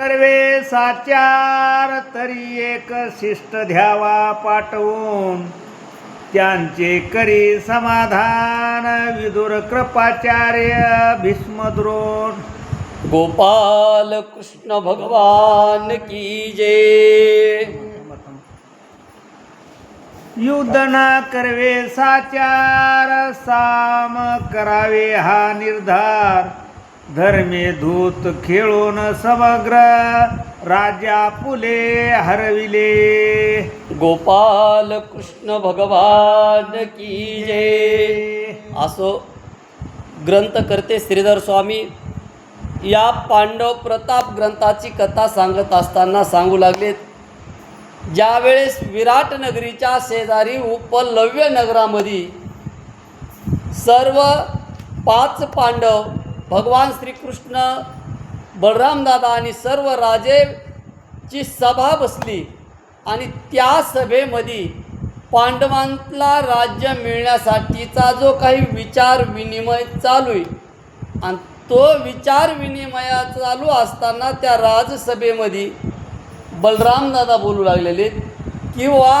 सर्वे साचार तरी एक शिष्ट ध्यावा पाठवून. त्यांचे करी समाधान विदुर कृपाचार्य भीष्मद्रोण गोपाल कृष्ण भगवान की जय. युद्ध न करवे साचार साम करावे हा निर्धार. धर्मे धूत खेळून समग्र राजा पुले हरविले. गोपाल कृष्ण भगवान की जय. असो ग्रंथ करते श्रीधर स्वामी या पांडव प्रताप ग्रंथाची कथा सांगत असताना सांगू लागलेत ज्यावेळेस विराट नगरीच्या शेजारी उपलव्य नगरामध्ये सर्व पाच पांडव भगवान श्रीकृष्ण बलरामदादा आणि सर्व राजेची सभा बसली आणि त्या सभेमध्ये पांडवांतला राज्य मिळण्यासाठीचा जो काही विचार विनिमय चालू आहे आणि तो विचार विनिमय चालू असताना त्या राजसभेमध्ये बलरामदादा बोलू लागलेले किंवा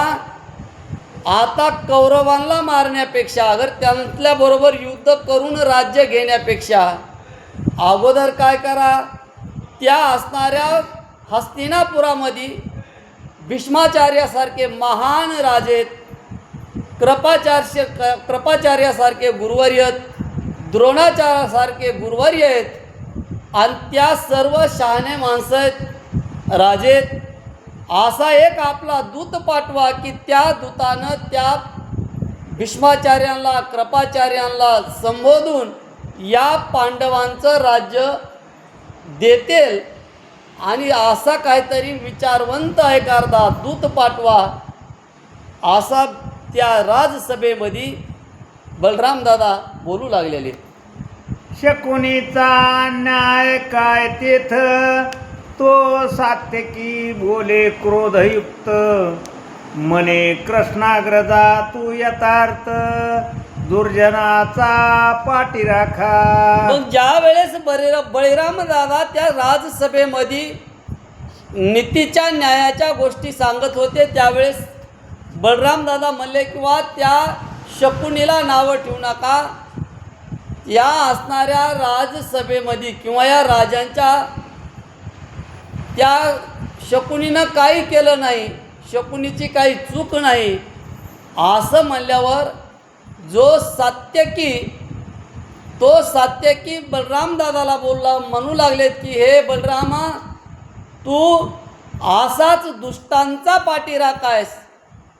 आता कौरवांना मारण्यापेक्षा अगर त्यांच्याबरोबर युद्ध करून राज्य घेण्यापेक्षा अगोदर काय करा? त्या असणाऱ्या हस्तिनापुरामध्ये भीष्माचार्यासारखे महान राजे कृपाचार्य क- कृपाचार्यासारखे गुरुवर्य आहेत द्रोणाचार्यासारखे गुरुवर्य आहेत. आणि त्या सर्व शहाणे माणसं आहेत. राजेत असा एक आपला दूत पाठवा की त्या दूतानं त्या भीष्माचार्यांना कृपाचार्यांना संबोधून या पांडवांचं राज्य देतील आणि असा काहीतरी विचारवंत आहे कारदा दूत पाठवा. असा त्या राजसभेमध्ये बलरामदादा बोलू लागलेले. शकुनीचा न्याय काय तेथ? तो सात्यकी बोले क्रोधयुक्त. मने कृष्णाग्रजा तू यथार्थ दुर्जनाचा पाठी राखा. मग ज्या वेळेस बळे बळीराम दादा त्या राजसभेमध्ये नीतीच्या न्यायाच्या गोष्टी सांगत होते त्यावेळेस बलराम दादा म्हणले किंवा त्या शकुनीला नावं ठेवू नका. या असणाऱ्या राजसभेमध्ये किंवा या राजांच्या त्या शकुनीनं काही केलं नाही. शकुनीची काही चूक नाही. असं म्हणल्यावर जो सात्यकी तो सात्यकी बलराम दादाला बोलला म्हणू लागलेत की हे बलरामा तू असाच दुष्टांचा पाठी राखायस.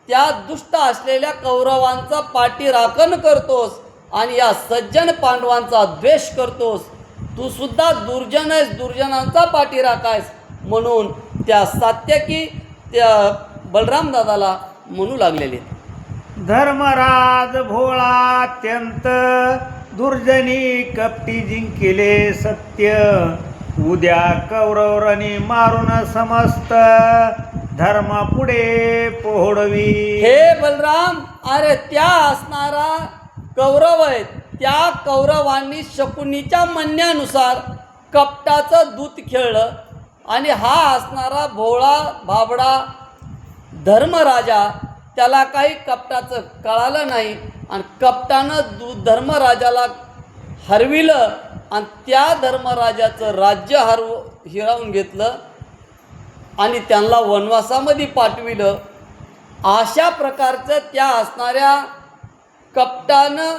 त्या दुष्ट असलेल्या कौरवांचा पाठीराखण करतोस आणि या सज्जन पांडवांचा द्वेष करतोस. तू सुद्धा दुर्जन आहेस दुर्जनांचा पाठी आहेस म्हणून त्या सात्यकी त्या बलराम दादाला म्हणू लागलेले धर्मराज भोळा अत्यंत दुर्जनी कपटी जिंकिले सत्य. उद्या कौरवरणी मारून समस्त धर्म पुढे पोहडवी. हे बलराम अरे त्या असणारा कौरव आहेत. त्या कौरवांनी शकुनीच्या म्हणण्यानुसार कपटाचं दूत खेळलं आणि हा असणारा भोळा भाबडा धर्मराजा त्याला काही कपटाचं कळालं नाही आणि कपटानं दु धर्मराजाला हरविलं आणि त्या धर्मराजाचं राज्य हरव हिरावून घेतलं आणि त्यांना वनवासामध्ये पाठविलं. अशा प्रकारचं त्या असणाऱ्या कपटानं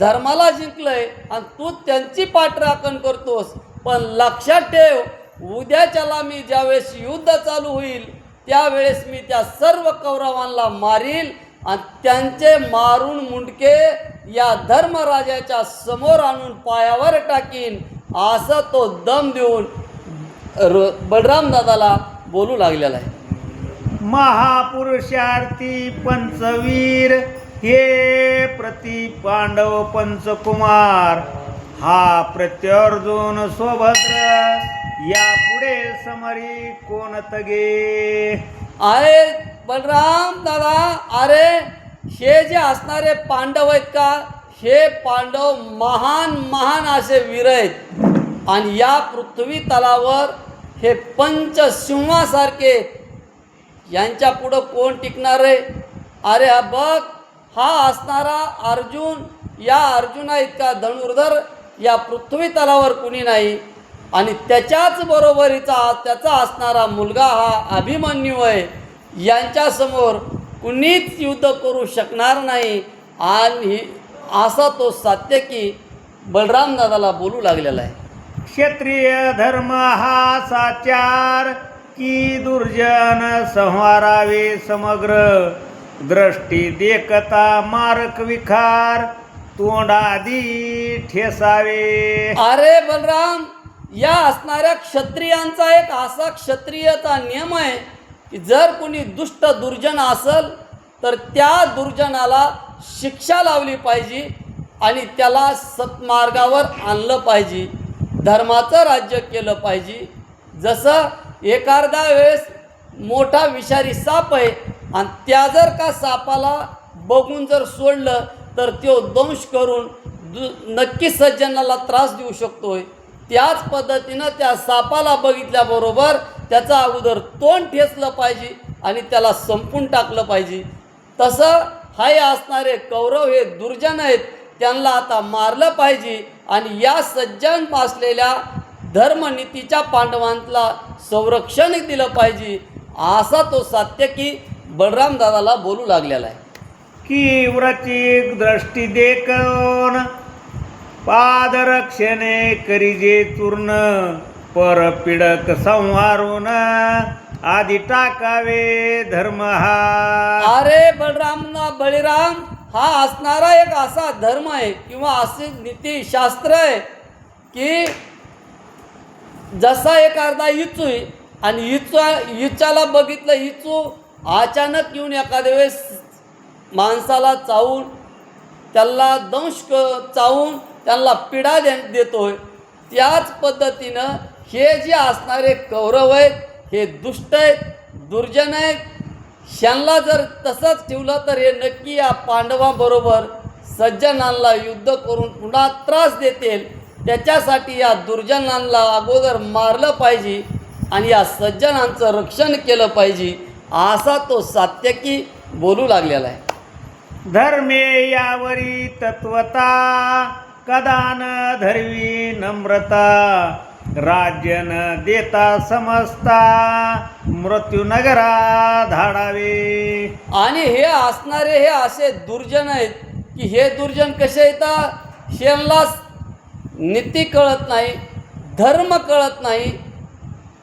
धर्माला जिंकलंय आणि तू त्यांची पाठराखण करतोस. पण लक्षात ठेव उद्याच्याला मी ज्यावेळेस युद्ध चालू होईल त्यावेळेस मी त्या सर्व कौरवांना मारील आणि त्यांचे मारून मुंडके या धर्मराजाच्या समोर आणून पायावर टाकीन असं तो दम देऊन बलराम दादाला बोलू लागलेला आहे. महापुरुषार्थी पंचवीर हे प्रति पांडव पंचकुमार. हा प्रत्यर्जुन सोभद्र या पुढे समरी कोण तगे अरे बलराम दादा अरे हे जे असणारे पांडव आहेत का? हे पांडव महान महान असे वीर आहेत. आणि या पृथ्वी तलावर हे पंचसिंहासारखे यांच्या पुढं कोण टिकणार आहे अरे हा बघ हा असणारा अर्जुन या अर्जुना इतका धनुर्धर या पृथ्वी तलावर कुणी नाही. आणि त्याच्याच बरोबरीचा त्याचा असणारा मुलगा हा अभिमन्यू आहे. यांच्यासमोर कुणीच युद्ध करू शकणार नाही. आणि असा तो सात्यकी बलराम दादाला बोलू लागलेला आहे. क्षत्रिय धर्म हा साचार की दुर्जन संहारावे समग्र. दृष्टी देखता मारक विखार. तोंडादी ठेसावे. अरे बलराम या असणाऱ्या क्षत्रियांचा एक असा क्षत्रियचा नियम आहे की जर कुणी दुष्ट दुर्जन असल तर त्या दुर्जनाला शिक्षा लावली पाहिजे आणि त्याला सत्मार्गावर आणलं पाहिजे. धर्माचं राज्य केलं पाहिजे. जसं एखादा वेळेस मोठा विषारी साप आहे आणि त्या जर का सापाला बघून जर सोडलं तर तो दंश करून दु नक्की सज्जनाला त्रास देऊ शकतोय. त्याच पद्धतीनं त्या सापाला बघितल्याबरोबर त्याचा अगोदर तोंड ठेचलं पाहिजे आणि त्याला संपून टाकलं पाहिजे. तसं हाय असणारे कौरव हे दुर्जन आहेत त्यांना आता मारलं पाहिजे आणि या सज्जन असलेल्या धर्मनीतीच्या पांडवांना संरक्षण दिलं पाहिजे. असा तो सात्यकी बलराम दादाला बोलू लागलेला आहे. की दृष्टी देखून. पादरक्षणे करिजे चूर्ण परपिडक संहारून आधी टाकावे धर्म हा अरे बलराम ना बळीराम हा असणारा एक असा धर्म आहे किंवा असे नीतिशास्त्र आहे की जसा एक अर्धा इचू आहे आणि इचू इचाला बघितलं इचू अचानक येऊन एखाद्या वेळेस माणसाला चावून त्याला दंश क चावून त्यांना पिडा दे देतोय. त्याच पद्धतीनं हे जे असणारे कौरव आहेत हे दुष्ट आहेत दुर्जन आहेत श्यांना जर तसंच ठेवलं तर हे नक्की या पांडवाबरोबर सज्जनांना युद्ध करून पुन्हा त्रास देतील. त्याच्यासाठी या दुर्जनांना अगोदर मारलं पाहिजे आणि या सज्जनांचं रक्षण केलं पाहिजे. असा तो सात्यकी बोलू लागलेला आहे. धर्मे यावरी तत्वता कदान धर्वी नम्रता राज्य न देता समजता मृत्यूनगरा धाडावे. आणि हे असणारे हे असे दुर्जन आहेत की हे दुर्जन कसे येतात शेणला नीती कळत नाही धर्म कळत नाही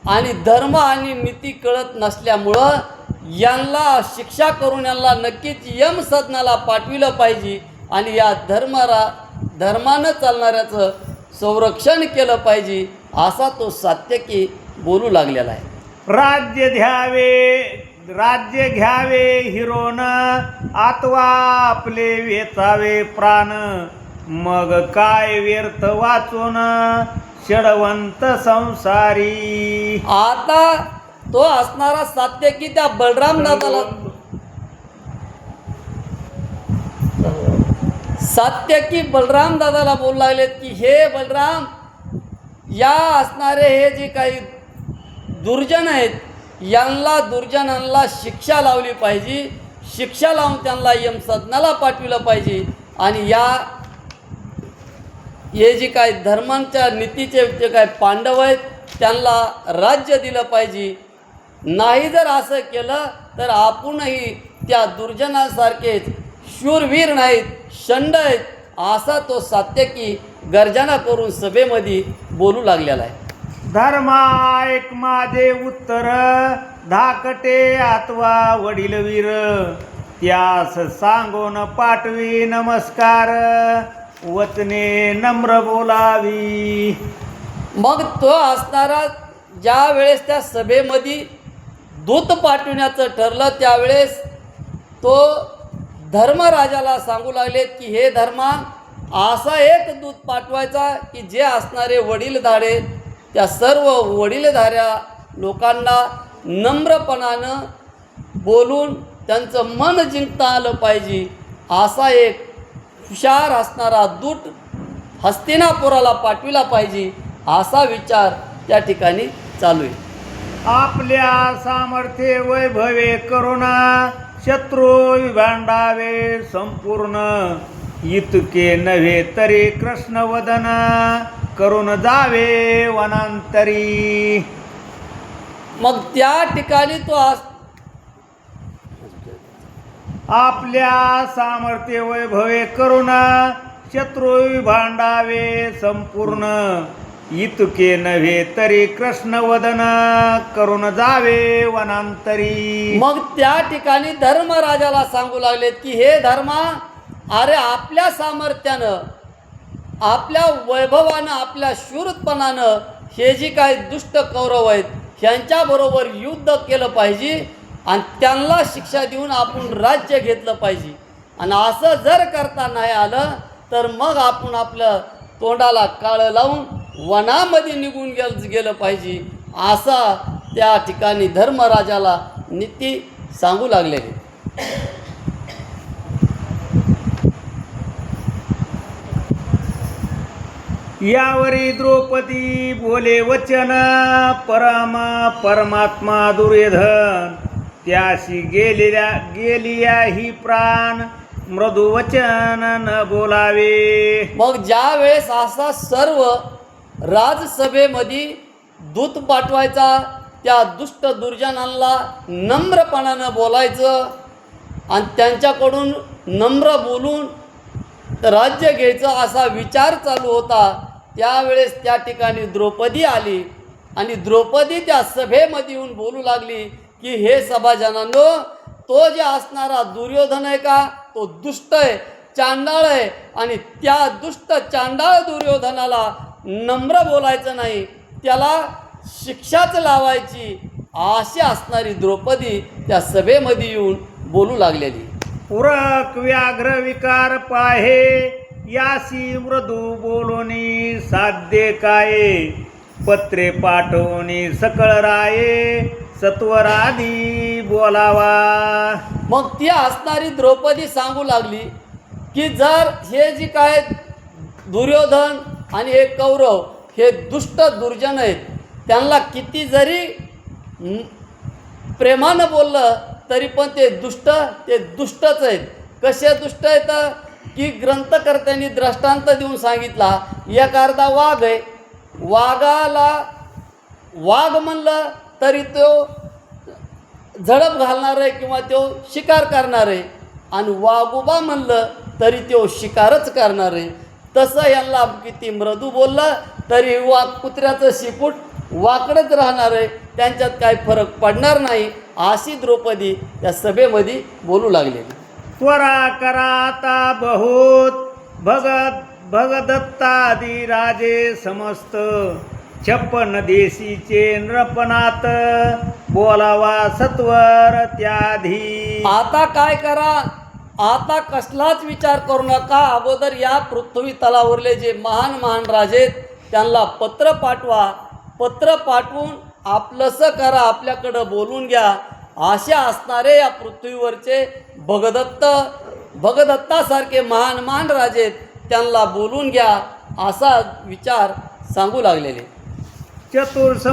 आणि धर्म आणि नीती कळत नसल्यामुळं यांना शिक्षा करून यांना नक्कीच यम सदनाला पाठविलं पाहिजे आणि या धर्माला धर्मानं चालणाऱ्याचं संरक्षण केलं पाहिजे असा तो सात्यकी बोलू लागलेला आहे. राज्य घ्यावे राज्य घ्यावे हिरोन आत्वा आपले वेचावे प्राण. मग काय व्यर्थ वाचून षडवंत संसारी. आता तो असणारा सात्यकी त्या बलराम दादाला? सात्यकी बलराम दादाला बोलू लागलेत की हे बलराम या असणारे हे जे काही दुर्जन आहेत यांना दुर्जनांना शिक्षा लावली पाहिजे. शिक्षा लावून त्यांना यम सदनाला पाठविलं पाहिजे. आणि या हे जे काय धर्मांच्या नीतीचे जे काय पांडव आहेत त्यांना राज्य दिलं पाहिजे. नाही जर असं केलं तर आपणही त्या दुर्जनासारखेच शूरवीर नाहीत शंड आहेत असा तो सात्यकी गर्जना करून सभेमध्ये बोलू लागलेला आहे. धर्मा एक माझे उत्तर धाकटे अथवा वडीलवीर. त्यास सांगून पाठवी नमस्कार. वचने नम्र बोलावी. मग तो असणारा ज्या वेळेस त्या सभेमध्ये दूत पाठविण्याचं ठरलं त्यावेळेस तो धर्मराजाला सांगू लागलेत की हे धर्मा असा एक दूत पाठवायचा की जे असणारे वडीलधारे त्या सर्व वडीलधाऱ्या लोकांना नम्रपणानं बोलून त्यांचं मन जिंकता आलं पाहिजे असा एक हुशार असणारा दूत हस्तिनापुराला पाठविला पाहिजे असा विचार त्या ठिकाणी चालू आहे. आपल्या सामर्थ्य वैभवे करुणा शत्रू विभांडावे संपूर्ण. इतके नव्हे तरी कृष्ण वदन करून जावे वनांतरी. मग त्या ठिकाणी तो आपल्या सामर्थ्य वैभवे करुणा शत्रुय भांडावे संपूर्ण. इतके नव्हे तरी कृष्ण वदन करून जावे वनांतरी. मग त्या ठिकाणी धर्मराजाला सांगू लागलेत की हे धर्मा अरे आपल्या सामर्थ्यानं आपल्या वैभवानं आपल्या शूरपणानं हे जी काही दुष्ट कौरव आहेत ह्यांच्याबरोबर युद्ध केलं पाहिजे आणि त्यांना शिक्षा देऊन आपण राज्य घेतलं पाहिजे. आणि असं जर करता नाही आलं तर मग आपण आपलं तोंडाला काळं लावून वनामध्ये निघून गेल गेलं पाहिजे. असा त्या ठिकाणी धर्मराजाला नीती सांगू लागलेली यावरी द्रौपदी बोले वचन परमा परमात्मा दुर्योधन. त्याशी गेलेल्या गेलिया ही प्राण. मृदू वचन न बोलावे. मग ज्या वेळेस असा सर्व राजसभेमध्ये दूत पाठवायचा त्या दुष्ट दुर्जनांना नम्रपणानं बोलायचं आणि त्यांच्याकडून नम्र बोलून राज्य घ्यायचं असा विचार चालू होता त्यावेळेस त्या ठिकाणी द्रौपदी आली आणि द्रौपदी त्या सभेमध्ये येऊन बोलू लागली की हे सभाजनांनो तो जे असणारा दुर्योधन आहे का तो दुष्ट आहे चांडाळ आहे आणि त्या दुष्ट चांडाळ दुर्योधनाला नम्र बोलायचं नाही त्याला शिक्षाच लावायची अशी असणारी द्रौपदी त्या सभेमध्ये येऊन बोलू लागलेली. पुरक व्याघ्र विकार पाहे यासी मृदू बोलोनी साध्य काय? पत्रे पाठवणी सकळ राये सत्वराधी बोलावा. मग ती असणारी द्रौपदी सांगू लागली की जर हे जी काय दुर्योधन आणि हे कौरव हे दुष्ट दुर्जन आहेत त्यांना किती जरी प्रेमानं बोललं तरी पण ते दुष्ट ते दुष्टच आहेत. कसे दुष्ट आहेत? की ग्रंथकर्त्यांनी दृष्टांत देऊन सांगितला एक अर्धा वाघ आहे. वाघाला वाघ म्हणलं तरी तो झडप घालणार आहे किंवा तो शिकार करणार आहे आणि वाघोबा म्हणलं तरी तो शिकारच करणार. आहे तसं यांना किती मृदू बोललं तरी वा कुत्र्याचं शिपूट वाकडच राहणार आहे त्यांच्यात काही फरक पडणार नाही अशी द्रौपदी या सभेमध्ये बोलू लागले. त्वरा कराता बहुत भगत भगदत्तादी राजे समस्त. छप्पन देशीचे नृपनात बोलावा सत्वर त्याधी. आता काय करा? आता कसलाच विचार करू नका. अगोदर या पृथ्वी तलावरले जे महान महान राजे त्यांना पत्र पाठवा. पत्र पाठवून आपलंसं करा आपल्याकडं बोलून घ्या. असे असणारे या पृथ्वीवरचे भगदत्त भगदत्तासारखे महान महान राजे त्यांना बोलून घ्या. असा विचार सांगू लागलेले. ચતુર